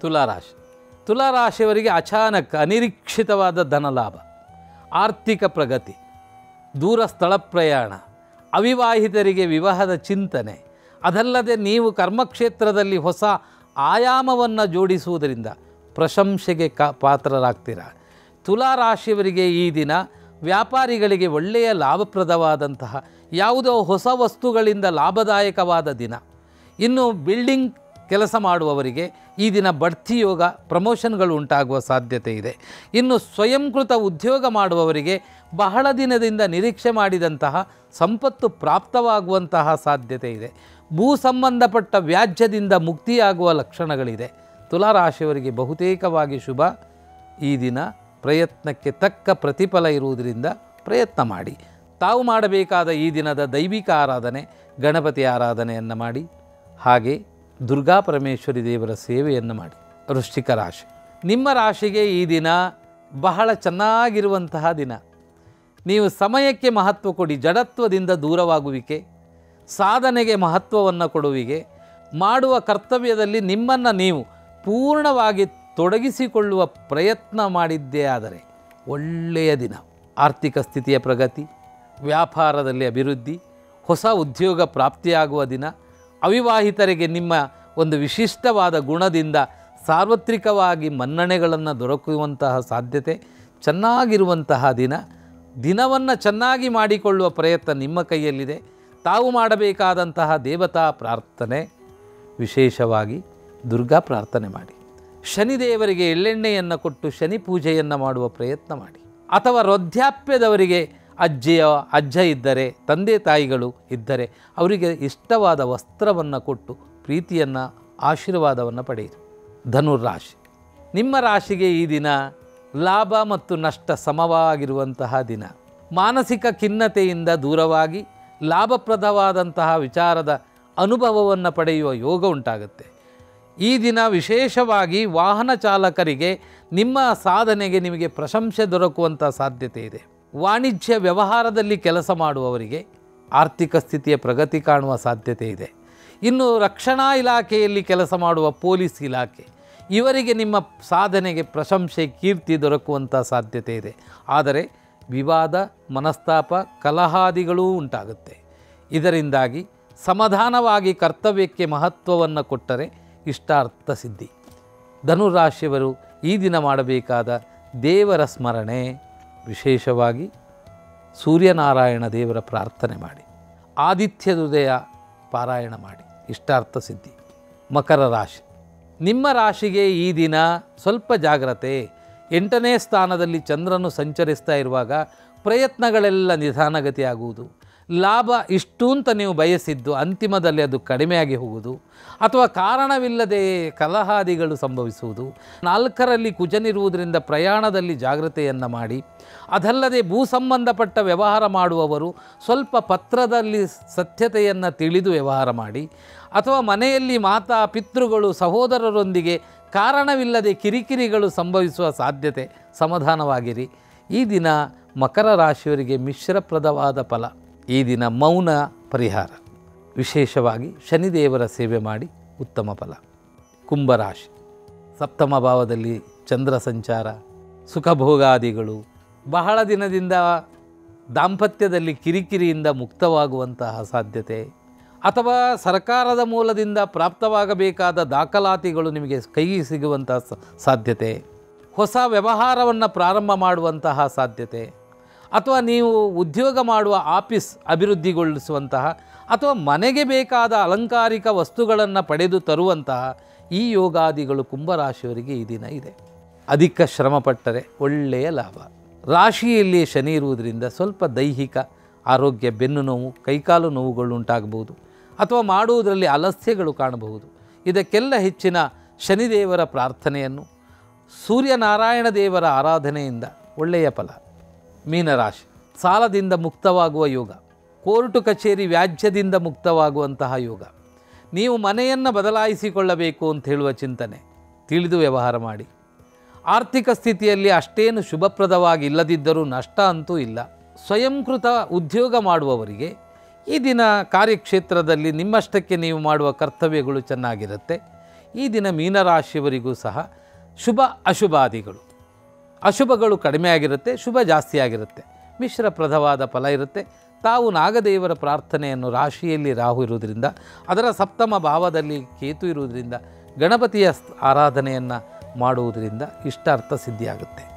ತುಲಾರಾಶಿ. ತುಲಾರಾಶಿಯವರಿಗೆ ಅಚಾನಕ್ ಅನಿರೀಕ್ಷಿತವಾದ ಧನಲಾಭ, ಆರ್ಥಿಕ ಪ್ರಗತಿ, ದೂರ ಸ್ಥಳ ಪ್ರಯಾಣ, ಅವಿವಾಹಿತರಿಗೆ ವಿವಾಹದ ಚಿಂತನೆ, ಅದಲ್ಲದೆ ನೀವು ಕರ್ಮಕ್ಷೇತ್ರದಲ್ಲಿ ಹೊಸ ಆಯಾಮವನ್ನು ಜೋಡಿಸುವುದರಿಂದ ಪ್ರಶಂಸೆಗೆ ಕ ಪಾತ್ರರಾಗ್ತೀರ? ತುಲಾರಾಶಿಯವರಿಗೆ ಈ ದಿನ ವ್ಯಾಪಾರಿಗಳಿಗೆ ಒಳ್ಳೆಯ ಲಾಭಪ್ರದವಾದಂತಹ ಯಾವುದೋ ಹೊಸ ವಸ್ತುಗಳಿಂದ ಲಾಭದಾಯಕವಾದ ದಿನ. ಇನ್ನು ಬಿಲ್ಡಿಂಗ್ ಕೆಲಸ ಮಾಡುವವರಿಗೆ ಈ ದಿನ ಬಡ್ತಿ ಯೋಗ ಪ್ರಮೋಷನ್ಗಳು ಉಂಟಾಗುವ ಸಾಧ್ಯತೆ ಇದೆ. ಇನ್ನು ಸ್ವಯಂಕೃತ ಉದ್ಯೋಗ ಮಾಡುವವರಿಗೆ ಬಹಳ ದಿನದಿಂದ ನಿರೀಕ್ಷೆ ಮಾಡಿದಂತಹ ಸಂಪತ್ತು ಪ್ರಾಪ್ತವಾಗುವಂತಹ ಸಾಧ್ಯತೆ ಇದೆ. ಭೂ ಸಂಬಂಧಪಟ್ಟ ವ್ಯಾಜ್ಯದಿಂದ ಮುಕ್ತಿಯಾಗುವ ಲಕ್ಷಣಗಳಿದೆ. ತುಲಾರಾಶಿಯವರಿಗೆ ಬಹುತೇಕವಾಗಿ ಶುಭ. ಈ ದಿನ ಪ್ರಯತ್ನಕ್ಕೆ ತಕ್ಕ ಪ್ರತಿಫಲ ಇರುವುದರಿಂದ ಪ್ರಯತ್ನ ಮಾಡಿ. ತಾವು ಮಾಡಬೇಕಾದ ಈ ದಿನದ ದೈವಿಕ ಆರಾಧನೆ, ಗಣಪತಿ ಆರಾಧನೆಯನ್ನು ಮಾಡಿ. ಹಾಗೆ ದುರ್ಗಾ ಪರಮೇಶ್ವರಿ ದೇವರ ಸೇವೆಯನ್ನು ಮಾಡಿ. ವೃಶ್ಚಿಕ ರಾಶಿ. ನಿಮ್ಮ ರಾಶಿಗೆ ಈ ದಿನ ಬಹಳ ಚೆನ್ನಾಗಿರುವಂತಹ ದಿನ. ನೀವು ಸಮಯಕ್ಕೆ ಮಹತ್ವ ಕೊಡಿ, ಜಡತ್ವದಿಂದ ದೂರವಾಗುವಿಕೆ, ಸಾಧನೆಗೆ ಮಹತ್ವವನ್ನು ಕೊಡುವಿಗೆ, ಮಾಡುವ ಕರ್ತವ್ಯದಲ್ಲಿ ನಿಮ್ಮನ್ನು ನೀವು ಪೂರ್ಣವಾಗಿ ತೊಡಗಿಸಿಕೊಳ್ಳುವ ಪ್ರಯತ್ನ ಮಾಡಿದ್ದೇ ಆದರೆ ಒಳ್ಳೆಯ ದಿನ. ಆರ್ಥಿಕ ಸ್ಥಿತಿಯ ಪ್ರಗತಿ, ವ್ಯಾಪಾರದಲ್ಲಿ ಅಭಿವೃದ್ಧಿ, ಹೊಸ ಉದ್ಯೋಗ ಪ್ರಾಪ್ತಿಯಾಗುವ ದಿನ ಅವಿವಾಹಿತರಿಗೆ ನಿಮ್ಮ ಒಂದು ವಿಶಿಷ್ಟವಾದ ಗುಣದಿಂದ ಸಾರ್ವತ್ರಿಕವಾಗಿ ಮನ್ನಣೆಗಳನ್ನು ದೊರಕುವಂತಹ ಸಾಧ್ಯತೆ, ಚೆನ್ನಾಗಿರುವಂತಹ ದಿನ. ದಿನವನ್ನು ಚೆನ್ನಾಗಿ ಮಾಡಿಕೊಳ್ಳುವ ಪ್ರಯತ್ನ ನಿಮ್ಮ ಕೈಯಲ್ಲಿದೆ. ತಾವು ಮಾಡಬೇಕಾದಂತಹ ದೇವತಾ ಪ್ರಾರ್ಥನೆ. ವಿಶೇಷವಾಗಿ ದುರ್ಗಾ ಪ್ರಾರ್ಥನೆ ಮಾಡಿ. ಶನಿದೇವರಿಗೆ ಎಳ್ಳೆಣ್ಣೆಯನ್ನು ಕೊಟ್ಟು ಶನಿ ಪೂಜೆಯನ್ನು ಮಾಡುವ ಪ್ರಯತ್ನ ಮಾಡಿ. ಅಥವಾ ವೃದ್ಧಾಪ್ಯದವರಿಗೆ ಅಜ್ಜಿಯ, ಅಜ್ಜ ಇದ್ದರೆ, ತಂದೆ ತಾಯಿಗಳು ಇದ್ದರೆ ಅವರಿಗೆ ಇಷ್ಟವಾದ ವಸ್ತ್ರವನ್ನು ಕೊಟ್ಟು ಪ್ರೀತಿಯನ್ನು, ಆಶೀರ್ವಾದವನ್ನು ಪಡೆಯಿರಿ. ಧನುರಾಶಿ ನಿಮ್ಮ ರಾಶಿಗೆ ಈ ದಿನ ಲಾಭ ಮತ್ತು ನಷ್ಟ ಸಮವಾಗಿರುವಂತಹ ದಿನ. ಮಾನಸಿಕ ಖಿನ್ನತೆಯಿಂದ ದೂರವಾಗಿ ಲಾಭಪ್ರದವಾದಂತಹ ವಿಚಾರದ ಅನುಭವವನ್ನು ಪಡೆಯುವ ಯೋಗ ಉಂಟಾಗುತ್ತೆ. ಈ ದಿನ ವಿಶೇಷವಾಗಿ ವಾಹನ ಚಾಲಕರಿಗೆ ನಿಮ್ಮ ಸಾಧನೆಗೆ ನಿಮಗೆ ಪ್ರಶಂಸೆ ದೊರಕುವಂಥ ಸಾಧ್ಯತೆ ಇದೆ. ವಾಣಿಜ್ಯ ವ್ಯವಹಾರದಲ್ಲಿ ಕೆಲಸ ಮಾಡುವವರಿಗೆ ಆರ್ಥಿಕ ಸ್ಥಿತಿಯ ಪ್ರಗತಿ ಕಾಣುವ ಸಾಧ್ಯತೆ ಇದೆ. ಇನ್ನು ರಕ್ಷಣಾ ಇಲಾಖೆಯಲ್ಲಿ ಕೆಲಸ ಮಾಡುವ ಪೊಲೀಸ್ ಇಲಾಖೆ, ಇವರಿಗೆ ನಿಮ್ಮ ಸಾಧನೆಗೆ ಪ್ರಶಂಸೆ, ಕೀರ್ತಿ ದೊರಕುವಂಥ ಸಾಧ್ಯತೆ ಇದೆ. ಆದರೆ ವಿವಾದ, ಮನಸ್ತಾಪ, ಕಲಹಾದಿಗಳೂ ಉಂಟಾಗುತ್ತೆ. ಇದರಿಂದಾಗಿ ಸಮಾಧಾನವಾಗಿ ಕರ್ತವ್ಯಕ್ಕೆ ಮಹತ್ವವನ್ನು ಕೊಟ್ಟರೆ ಇಷ್ಟಾರ್ಥ ಸಿದ್ಧಿ. ಧನುರಾಶಿಯವರು ಈ ದಿನ ಮಾಡಬೇಕಾದ ದೇವರ ಸ್ಮರಣೆ. ವಿಶೇಷವಾಗಿ ಸೂರ್ಯನಾರಾಯಣ ದೇವರ ಪ್ರಾರ್ಥನೆ ಮಾಡಿ ಆದಿತ್ಯದುದಯ ಪಾರಾಯಣ ಮಾಡಿ, ಇಷ್ಟಾರ್ಥ ಸಿದ್ಧಿ, ಮಕರ ರಾಶಿ. ನಿಮ್ಮ ರಾಶಿಗೆ ಈ ದಿನ ಸ್ವಲ್ಪ ಜಾಗ್ರತೆ, ಎಂಟನೇ ಸ್ಥಾನದಲ್ಲಿ ಚಂದ್ರನು ಸಂಚರಿಸ್ತಾ ಇರುವಾಗ ಪ್ರಯತ್ನಗಳೆಲ್ಲ ನಿಧಾನಗತಿಯಾಗುವುದು. ಲಾಭ ಇಷ್ಟು ಅಂತ ನೀವು ಬಯಸಿದ್ದು ಅಂತಿಮದಲ್ಲಿ ಅದು ಕಡಿಮೆಯಾಗಿ ಹೋಗುವುದು ಅಥವಾ ಕಾರಣವಿಲ್ಲದೆ ಕಲಹಾದಿಗಳು ಸಂಭವಿಸುವುದು. ನಾಲ್ಕರಲ್ಲಿ ಕುಜನಿರುವುದರಿಂದ ಪ್ರಯಾಣದಲ್ಲಿ ಜಾಗ್ರತೆಯನ್ನು ಮಾಡಿ. ಅದಲ್ಲದೆ ಭೂ ಸಂಬಂಧಪಟ್ಟ ವ್ಯವಹಾರ ಮಾಡುವವರು ಸ್ವಲ್ಪ ಪತ್ರದಲ್ಲಿ ಸತ್ಯತೆಯನ್ನು ತಿಳಿದು ವ್ಯವಹಾರ ಮಾಡಿ. ಅಥವಾ ಮನೆಯಲ್ಲಿ ಮಾತಾ, ಪಿತೃಗಳು, ಸಹೋದರರೊಂದಿಗೆ ಕಾರಣವಿಲ್ಲದೆ ಕಿರಿಕಿರಿಗಳು ಸಂಭವಿಸುವ ಸಾಧ್ಯತೆ ಸಮಾಧಾನವಾಗಿರಿ. ಈ ದಿನ ಮಕರ ರಾಶಿಯವರಿಗೆ ಮಿಶ್ರಪ್ರದವಾದ ಫಲ. ಈ ದಿನ ಮೌನ ಪರಿಹಾರ. ವಿಶೇಷವಾಗಿ ಶನಿದೇವರ ಸೇವೆ ಮಾಡಿ ಉತ್ತಮ ಫಲ. ಕುಂಭರಾಶಿ. ಸಪ್ತಮ ಭಾವದಲ್ಲಿ ಚಂದ್ರ ಸಂಚಾರ, ಸುಖಭೋಗಾದಿಗಳು, ಬಹಳ ದಿನದಿಂದ ದಾಂಪತ್ಯದಲ್ಲಿ ಕಿರಿಕಿರಿಯಿಂದ ಮುಕ್ತವಾಗುವಂತಹ ಸಾಧ್ಯತೆ ಅಥವಾ ಸರ್ಕಾರದ ಮೂಲದಿಂದ ಪ್ರಾಪ್ತವಾಗಬೇಕಾದ ದಾಖಲಾತಿಗಳು ನಿಮಗೆ ಕೈಗೆ ಸಿಗುವಂತಹ ಸಾಧ್ಯತೆ. ಹೊಸ ವ್ಯವಹಾರವನ್ನು ಪ್ರಾರಂಭ ಮಾಡುವಂತಹ ಸಾಧ್ಯತೆ. ಅಥವಾ ನೀವು ಉದ್ಯೋಗ ಮಾಡುವ ಆಫೀಸ್ ಅಭಿವೃದ್ಧಿಗೊಳಿಸುವಂತಹ ಅಥವಾ ಮನೆಗೆ ಬೇಕಾದ ಅಲಂಕಾರಿಕ ವಸ್ತುಗಳನ್ನು ಪಡೆದು ತರುವಂತಹ ಈ ಯೋಗಾದಿಗಳು ಕುಂಭರಾಶಿಯವರಿಗೆ ಈ ದಿನ ಇದೆ. ಅಧಿಕ ಶ್ರಮಪಟ್ಟರೆ ಒಳ್ಳೆಯ ಲಾಭ. ರಾಶಿಯಲ್ಲಿ ಶನಿ ಇರುವುದರಿಂದ ಸ್ವಲ್ಪ ದೈಹಿಕ ಆರೋಗ್ಯ, ಬೆನ್ನು ನೋವು, ಕೈಕಾಲು ನೋವುಗಳು ಉಂಟಾಗಬಹುದು ಅಥವಾ ಮಾಡುವುದರಲ್ಲಿ ಅಲಸ್ಯಗಳು ಕಾಣಬಹುದು. ಇದಕ್ಕೆಲ್ಲ ಹೆಚ್ಚಿನ ಶನಿದೇವರ ಪ್ರಾರ್ಥನೆಯನ್ನು ಸೂರ್ಯನಾರಾಯಣ ದೇವರ ಆರಾಧನೆಯಿಂದ ಒಳ್ಳೆಯ ಫಲ. ಮೀನರಾಶಿ. ಸಾಲದಿಂದ ಮುಕ್ತವಾಗುವ ಯೋಗ. ಕೋರ್ಟು ಕಚೇರಿ ವ್ಯಾಜ್ಯದಿಂದ ಮುಕ್ತವಾಗುವಂತಹ ಯೋಗ. ನೀವು ಮನೆಯನ್ನು ಬದಲಾಯಿಸಿಕೊಳ್ಳಬೇಕು ಅಂತ ಹೇಳುವ ಚಿಂತನೆ. ತಿಳಿದು ವ್ಯವಹಾರ ಮಾಡಿ. ಆರ್ಥಿಕ ಸ್ಥಿತಿಯಲ್ಲಿ ಅಷ್ಟೇನು ಶುಭಪ್ರದವಾಗಿ ಇಲ್ಲದಿದ್ದರೂ ನಷ್ಟ ಅಂತೂ ಇಲ್ಲ. ಸ್ವಯಂಕೃತ ಉದ್ಯೋಗ ಮಾಡುವವರಿಗೆ ಈ ದಿನ ಕಾರ್ಯಕ್ಷೇತ್ರದಲ್ಲಿ ನಿಮ್ಮಷ್ಟಕ್ಕೆ ನೀವು ಮಾಡುವ ಕರ್ತವ್ಯಗಳು ಚೆನ್ನಾಗಿರುತ್ತೆ. ಈ ದಿನ ಮೀನರಾಶಿಯವರಿಗೂ ಸಹ ಶುಭ ಅಶುಭಾದಿಗಳು. ಅಶುಭಗಳು ಕಡಿಮೆ ಆಗಿರುತ್ತೆ, ಶುಭ ಜಾಸ್ತಿ ಆಗಿರುತ್ತೆ. ಮಿಶ್ರಪ್ರದವಾದ ಫಲ ಇರುತ್ತೆ. ತಾವು ನಾಗದೇವರ ಪ್ರಾರ್ಥನೆಯನ್ನು ರಾಶಿಯಲ್ಲಿ ರಾಹು ಇರುವುದರಿಂದ, ಅದರ ಸಪ್ತಮ ಭಾವದಲ್ಲಿ ಕೇತು ಇರುವುದರಿಂದ, ಗಣಪತಿಯ ಆರಾಧನೆಯನ್ನು ಮಾಡುವುದರಿಂದ ಇಷ್ಟಾರ್ಥ ಸಿದ್ಧಿಯಾಗುತ್ತೆ.